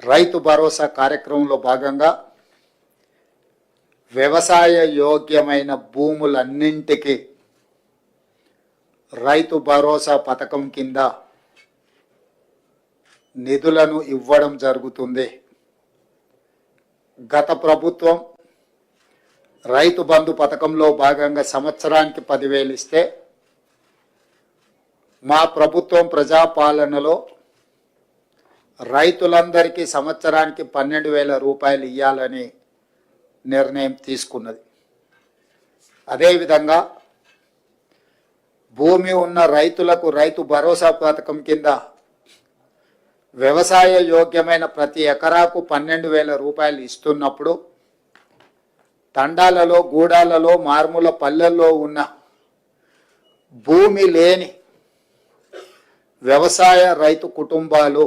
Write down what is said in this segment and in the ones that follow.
రైతు భరోసా కార్యక్రమంలో భాగంగా వ్యవసాయ యోగ్యమైన భూములన్నింటికి రైతు భరోసా పథకం కింద నిధులను ఇవ్వడం జరుగుతుంది. గత ప్రభుత్వం రైతు బంధు పథకంలో భాగంగా సంవత్సరానికి పదివేలు ఇస్తే మా ప్రభుత్వం ప్రజాపాలనలో రైతులందరికీ సంవత్సరానికి పన్నెండు వేల రూపాయలు ఇవ్వాలని నిర్ణయం తీసుకున్నది. అదేవిధంగా భూమి ఉన్న రైతులకు రైతు భరోసా పథకం కింద వ్యవసాయ యోగ్యమైన ప్రతి ఎకరాకు పన్నెండు వేల రూపాయలు ఇస్తున్నప్పుడు తండాలలో గూడాలలో మారుమూల పల్లెల్లో ఉన్న భూమి లేని వ్యవసాయ రైతు కుటుంబాలు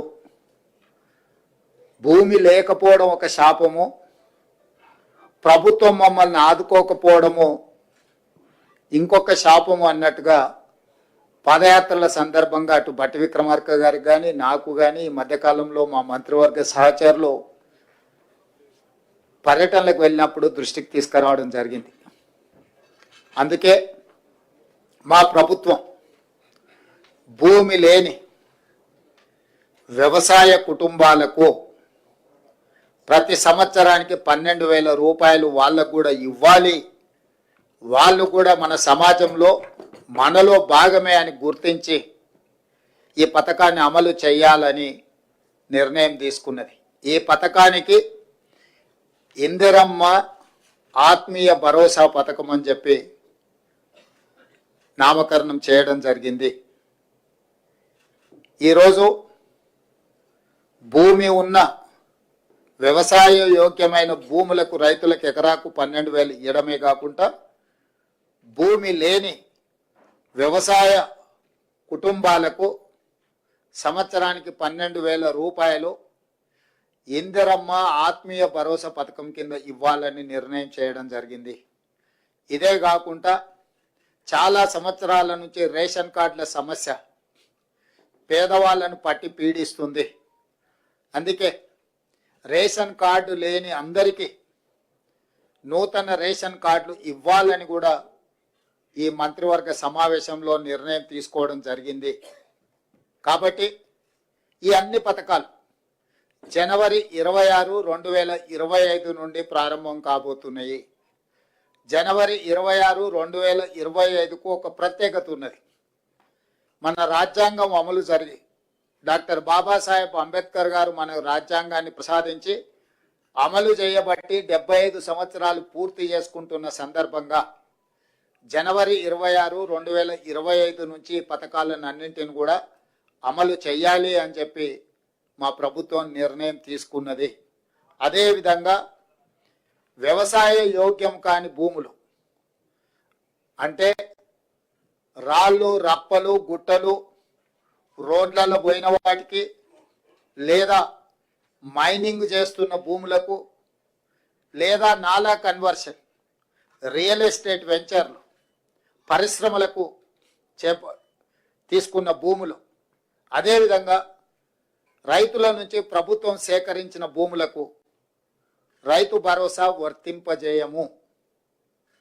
భూమి లేకపోవడం ఒక శాపము ప్రభుత్వం మమ్మల్ని ఆదుకోకపోవడము ఇంకొక శాపము అన్నట్టుగా పాదయాత్రల సందర్భంగా అటు బట్టి విక్రమార్క గారికి కానీ నాకు కానీ ఈ మధ్యకాలంలో మా మంత్రివర్గ సహచరులు పర్యటనలకు వెళ్ళినప్పుడు దృష్టికి తీసుకురావడం జరిగింది. అందుకే మా ప్రభుత్వం భూమి లేని వ్యవసాయ కుటుంబాలకు ప్రతి సంవత్సరానికి పన్నెండు వేల రూపాయలు వాళ్ళకు కూడా ఇవ్వాలి. వాళ్ళు కూడా మన సమాజంలో మనలో భాగమే అని గుర్తించి ఈ పథకాన్ని అమలు చేయాలని నిర్ణయం తీసుకున్నది. ఈ పథకానికి ఇందిరమ్మ ఆత్మీయ భరోసా పథకం అని చెప్పి నామకరణం చేయడం జరిగింది. ఈరోజు భూమి ఉన్న వ్యవసాయ యోగ్యమైన భూములకు రైతులకు ఎకరాకు పన్నెండు వేలు ఇవ్వడమే కాకుండా భూమి లేని వ్యవసాయ కుటుంబాలకు సంవత్సరానికి పన్నెండు వేల రూపాయలు ఇందిరమ్మ ఆత్మీయ భరోసా పథకం కింద ఇవ్వాలని నిర్ణయం చేయడం జరిగింది. ఇదే కాకుండా చాలా సంవత్సరాల నుంచి రేషన్ కార్డుల సమస్య పేదవాళ్ళను పట్టి పీడిస్తుంది. అందుకే రేషన్ కార్డు లేని అందరికీ నూతన రేషన్ కార్డులు ఇవ్వాలని కూడా ఈ మంత్రివర్గ సమావేశంలో నిర్ణయం తీసుకోవడం జరిగింది. కాబట్టి ఈ అన్ని పథకాలు జనవరి ఇరవై ఆరు రెండు వేల ఇరవై ఐదు నుండి ప్రారంభం కాబోతున్నాయి. జనవరి ఇరవై ఆరు రెండు వేల ఇరవై ఐదుకు ఒక ప్రత్యేకత ఉన్నది. మన రాజ్యాంగం అమలు జరిగి డాక్టర్ బాబాసాహెబ్ అంబేద్కర్ గారు మన రాజ్యాంగాన్ని ప్రసాదించి అమలు చేయబట్టి డెబ్బై ఐదు సంవత్సరాలు పూర్తి చేసుకుంటున్న సందర్భంగా జనవరి ఇరవై ఆరు రెండు వేల ఇరవై ఐదు నుంచి పథకాలను అన్నింటిని కూడా అమలు చేయాలి అని చెప్పి మా ప్రభుత్వం నిర్ణయం తీసుకున్నది. అదేవిధంగా వ్యవసాయ యోగ్యం కాని భూములు అంటే రాళ్ళు రప్పలు గుట్టలు రోడ్లలో పోయిన వాటికి లేదా మైనింగ్ చేస్తున్న భూములకు లేదా నాలా కన్వర్షన్ రియల్ ఎస్టేట్ వెంచర్లు పరిశ్రమలకు చేప తీసుకున్న భూములు. అదేవిధంగా రైతుల నుంచి ప్రభుత్వం సేకరించిన భూములకు రైతు భరోసా వర్తింపజేయము.